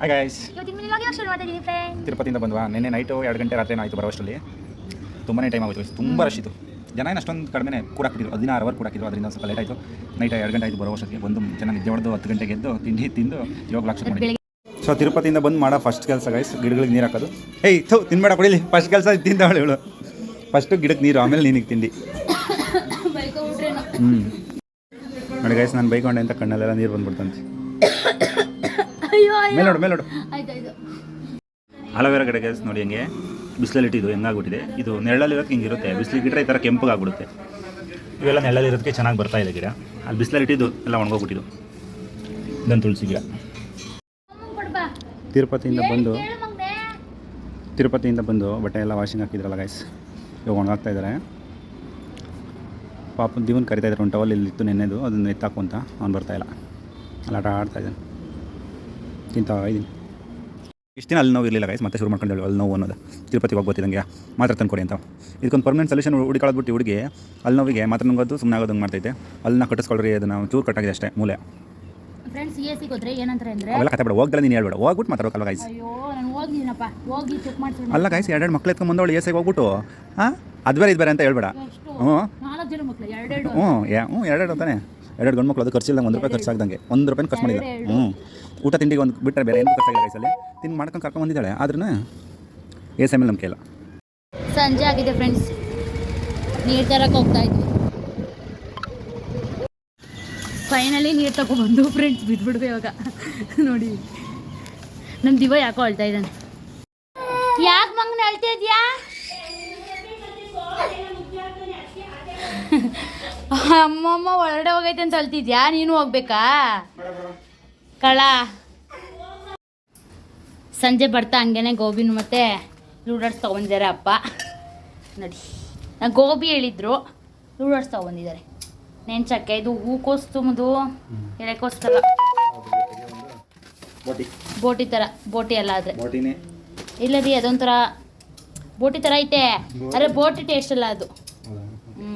Hi guys ಇವತ್ತಿನ ಮಿನಿಲಾಗಿ ಶುರು ಮಾಡ್ತಿದ್ದೀನಿ ಫ್ರೆಂಡ್ ತಿರುಪತಿಯಿಂದ ಬಂದ್ವಾ ನಿನ್ನೆ ನೈಟು ಎರಡು ಗಂಟೆ ರಾತ್ರಿ ಆಯಿತು ಬರೋಷ್ಟರಲ್ಲಿ ತುಂಬಾ ಟೈಮ್ ಆಗೋಯ್ತು. ತುಂಬ ರಶ್ ಇತ್ತು. ಜನ ಏನು ಅಷ್ಟೊಂದು ಕಡಿಮೆ ಕೂಡ ಹಾಕಿದ್ರು ಹದಿನಾರು ಅವರ್ ಕೂಡಾಕಿದ್ರು. ಅದರಿಂದ ಸ್ವಲ್ಪ ಲೇಟ್ ಆಯಿತು. ನೈಟ್ ಎರಡು ಗಂಟೆ ಆಯಿತು ಬರೋ ಅಷ್ಟೊತ್ತಿಗೆ. ಬಂದು ಜನ ನಿದ್ದೆ ಹೊಡೆದು ಹತ್ತು ಗಂಟೆಗೆ ಎದ್ದು ತಿಂಡಿ ತಿಂದು ಯೋಗ ಲಾಕ್ಷ ಮಾಡಿ. ಸೊ ತಿರುಪತಿಯಿಂದ ಬಂದು ಮಾಡೋ ಫಸ್ಟ್ ಕೆಲಸ ಗೈಸ್ ಗಿಡಗಳಿಗೆ ನೀರು ಹಾಕೋದು. ಏಯ್ ಥು ತಿನ್ಬೇಡ ಕೊಡಿಲಿ. ಫಸ್ಟ್ ಕೆಲಸ ತಿಂದವಳು ಇವಳು. ಫಸ್ಟು ಗಿಡಕ್ಕೆ ನೀರು ಆಮೇಲೆ ನಿನಗೆ ತಿಂಡಿ. ಹ್ಞೂ ನೋಡಿ ಗೈಸ್ ನಾನು ಬೈಕೊಂಡೆ ಅಂತ ಕಣ್ಣಲ್ಲೆಲ್ಲ ನೀರು ಬಂದ್ಬಿಡ್ತಂತೆ. ಮೇಲೋಡು ನೋಡು ಮೇಲೆ ನೋಡು ಆಯ್ತು ಆಯ್ತು. ಅಲೋವೆರಾ ಕಡೆ ಗೈಸ್ ನೋಡಿ ಹೆಂಗೆ ಬಿಸಿಲಲ್ಲಿ ಇಟ್ಟಿದ್ದು ಹೆಂಗಾಗ್ಬಿಟ್ಟಿದೆ. ಇದು ನೆರಳಲ್ಲಿರೋದಕ್ಕೆ ಹಿಂಗಿರುತ್ತೆ ಬಿಸಿಲಿಗೆ ಇಟ್ಟರೆ ಈ ಥರ ಕೆಂಪಗಾಗ್ಬಿಡುತ್ತೆ ಇವೆಲ್ಲ ನೆರಳಲ್ಲಿರೋದಕ್ಕೆ ಚೆನ್ನಾಗಿ ಬರ್ತಾ ಇದೆ ಗಿಡ. ಅಲ್ಲಿ ಬಿಸಿಲಲ್ಲಿ ಇಟ್ಟಿದ್ದು ಎಲ್ಲ ಒಣಗೋಗ್ಬಿಟ್ಟಿದ್ದು. ಇದನ್ನು ತುಳಸಿ ಗಿಡ. ತಿರುಪತಿಯಿಂದ ಬಂದು ತಿರುಪತಿಯಿಂದ ಬಂದು ಬಟ್ಟೆ ಎಲ್ಲ ವಾಷಿಂಗ್ ಹಾಕಿದ್ರಲ್ಲ ಗೈಸ್ ಇವಾಗ ಒಣಗಾಗ್ತಾ ಇದ್ದಾರೆ ಪಾಪ ದಿವನ್ ಕರಿತಾ ಇದ್ದಾರೆ ಒಂದು ಟವಲ್ ಇಲ್ಲಿತ್ತು ನೆನ್ನೆದು ಅದನ್ನು ಎತ್ತಾಕು ಅಂತ. ಅವ್ನು ಬರ್ತಾಯಿಲ್ಲ ಅಲ್ಲಿ ಆಟ ಆಡ್ತಾ ಇದ್ದಾನೆ ತಿಂತಾ ಇದ್ದೀನಿ ಇಷ್ಟು ದಿನ ಅಲ್ಲಿ ನೋವು ಇರಲಿಲ್ಲ ಗೈಸ್ ಮತ್ತೆ ಶುರು ಮಾಡ್ಕೊಂಡು ಅಲ್ಲಿ ನೋವು ಅನ್ನೋದು. ತಿರುಪತಿಗೆ ಹೋಗಿ ಬರ್ತಿದ್ದಂಗೆ ಮಾತ್ರ ತಂದ್ಕೊಡಿ ಅಂತ. ಇದಕ್ಕೊಂದು ಪರ್ಮನೆಂಟ್ ಸೊಲ್ಯೂಷನ್ ಹುಡುಕಾಡ್ಬಿಟ್ಟು ಹುಡುಗಿ ಅಲ್ಲಿ ನೋವಿಗೆ ಮಾತ್ರ ನಂಗೋದು ಸುಮ್ಮನೆ ಆಗೋದು ಮಾಡ್ತೈತೆ. ನಾವು ಕಟ್ಟಿಸ್ಕೊಳ್ರಿ ಅದನ್ನು ಚೂರು ಕಟ್ಟಾಗಿದೆ ಅಷ್ಟೇ ಮೂಲೆ. ಫ್ರೆಂಡ್ಸ್ ಸಿ ಹೋದ್ರೆ ಏನಂತಾರೆ ಅಂದ್ರೆ ಅವೆಲ್ಲ ಕತೆ ಬೇಡ ಹೋಗ್ದಲ್ಲ ನೀನು ಹೇಳ್ಬೇಡ. ಹೋಗ್ಬಿಟ್ಟು ಮಾತಾಡೋಕಲ್ಲ ಗೈಸ್ ಅಯ್ಯೋ ನಾನು ಹೋಗಿದ್ದೀನಪ್ಪ ಹೋಗಿ ಚೆಕ್ ಮಾಡ್ತೀನಿ ಅಲ್ಲ ಗೈಸ್ ಎರಡೆರಡು ಮಕ್ಳು ಎತ್ಕೊಂಡು ಬಂದವಳು ಎಸ್ಐಗೆ ಹೋಗ್ಬಿಟ್ಟು ಹಾಂ ಅದು ಬೇರೆ ಇದು ಬೇರೆ ಅಂತ ಹೇಳ್ಬೇಡ. ಹ್ಞೂ ನಾಲ್ಕು ಜನ ಮಕ್ಳು ಎರಡೆರಡು. ಹ್ಞೂ ಯಾ ಹ್ಞೂ ಎರಡೆರಡು ತಾನೆ. ಎರಡು ಗಂಡು ಮಕ್ಳು ಅದು ಖರ್ಚಿಲ್ಲ ಒಂದು ರೂಪಾಯಿ ಖರ್ಚಾಗ್ದಂಗೆ. ಒಂದು ರೂಪಾಯಿ ಖರ್ಚು ಮಾಡಿಲ್ಲ. ಹ್ಞೂ ಊಟ ತಿಂಡಿಗೆ ಒಂದು ಬಿಟ್ಟರೆ ಬೇರೆ ಏನು ಖರ್ಚಾಗಿಲ್ಲ ರೈಸಲ್ಲಿ ತಿಂದು ಮಾಡ್ಕೊಂಡು ಕರ್ಕೊಂಡು ಬಂದಿದ್ದಾಳೆ. ಆದ್ರೂ ಎಸ್ ಎಂ ಎಲ್ ನಂಬಿಕೆ ಇಲ್ಲ ಸಂಜೆ ಆಗಿದೆ ಫ್ರೆಂಡ್ಸ್ ನೀರು ತರಕ್ಕೆ ಹೋಗ್ತಾ ಇದ್ವಿ. ಫೈನಲಿ ನೀರು ತಗೊಬಂದು ಫ್ರೆಂಡ್ಸ್ ಬಿದ್ಬಿಡ್ದು ಇವಾಗ. ನೋಡಿ. ನಮ್ಮ ದಿವ ಯಾಕೋ ಅಳ್ತಾ ಇದ್ದಾನೆ. ಯಾಕೆ ಮಂಗನ ಅಳ್ತಾ ಇದೆಯಾ? ಅಮ್ಮಮ್ಮ ಒಳಗಡೆ ಹೋಗೈತೆ ಅಂತ ಅಳ್ತಿದ್ಯಾ? ನೀನು ಹೋಗ್ಬೇಕಾ? ಕಳ. ಸಂಜೆ ಬರ್ತಾ ಹಂಗೇನೆ ಗೋಬಿನ ಮತ್ತೆ ಲೂಡರ್ಸ್ ತಗೊಂಡಿದ್ದಾರೆ ಅಪ್ಪ. ನೋಡಿ ನಾ ಗೋಬಿ ಹೇಳಿದ್ರು ಲೂಡರ್ಸ್ ತಗೊಂಡಿದ್ದಾರೆ. ನೆಂಚಕ್ಕೆ ಇದು ಹೂಕೋಸು ತುಂಬುದು ಎಲೆಕೋಸ್ಕರ. ಬೋಟಿ ಥರ ಬೋಟಿ ಅಲ್ಲ ಆದರೆ ಇಲ್ಲ ರೀ ಅದೊಂಥರ ಬೋಟಿ ಥರ ಐತೆ. ಅರೆ ಬೋಟಿ ಟೇಸ್ಟ್ ಅಲ್ಲ ಅದು. ಹ್ಞೂ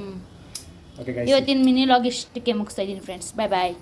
ಇವತ್ತಿನ ಮಿನಿ ಲಾಗ್ ಇಷ್ಟಕ್ಕೆ ಮುಗಿಸ್ತಾ ಇದ್ದೀನಿ ಫ್ರೆಂಡ್ಸ್ ಬಾಯ್ ಬಾಯ್